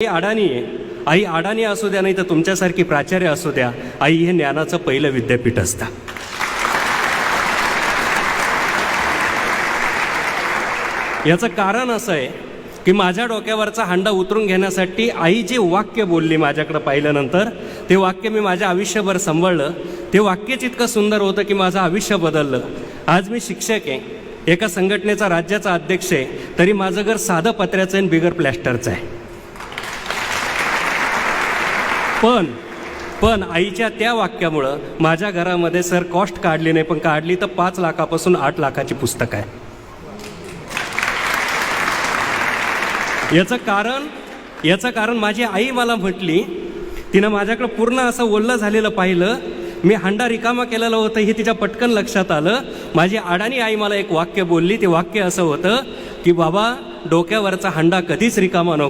आई अडाणी आहे. आई अडाणी असू द्या नाही तर तुमच्यासारखी प्राचार्य असू द्या. आई हे ज्ञानाचं पहिलं विद्यापीठ असतं. याचं कारण असं आहे की माझ्या डोक्यावरचा हांडा उतरून घेण्यासाठी आई जे वाक्य बोलली माझ्याकडं पाहिल्यानंतर ते वाक्य मी माझ्या आयुष्यभर सांभाळलं. ते वाक्यच इतकं सुंदर होतं की माझं आयुष्य बदललं. आज मी शिक्षक आहे. एका संघटनेचा राज्याचा अध्यक्ष आहे. तरी माझं घर साधं पत्र्याचं आणि बिगर प्लॅस्टरचं आहे. पण पण आईच्या त्या वाक्यामुळं माझ्या घरामध्ये सर कॉस्ट काढली नाही पण काढली तर पाच लाखापासून आठ लाखाची पुस्तक आहे. याचं कारण याचं कारण माझी आई मला म्हटली तिनं माझ्याकडं पूर्ण असं ओल्लं झालेलं पाहिलं मी हांडा रिकामा केलेलं होतं हे तिच्या पटकन लक्षात आलं. माझी अडाणी आई मला एक वाक्य बोलली ते वाक्य असं होतं की बाबा डोक्यावरचा हांडा कधीच रिकामा नको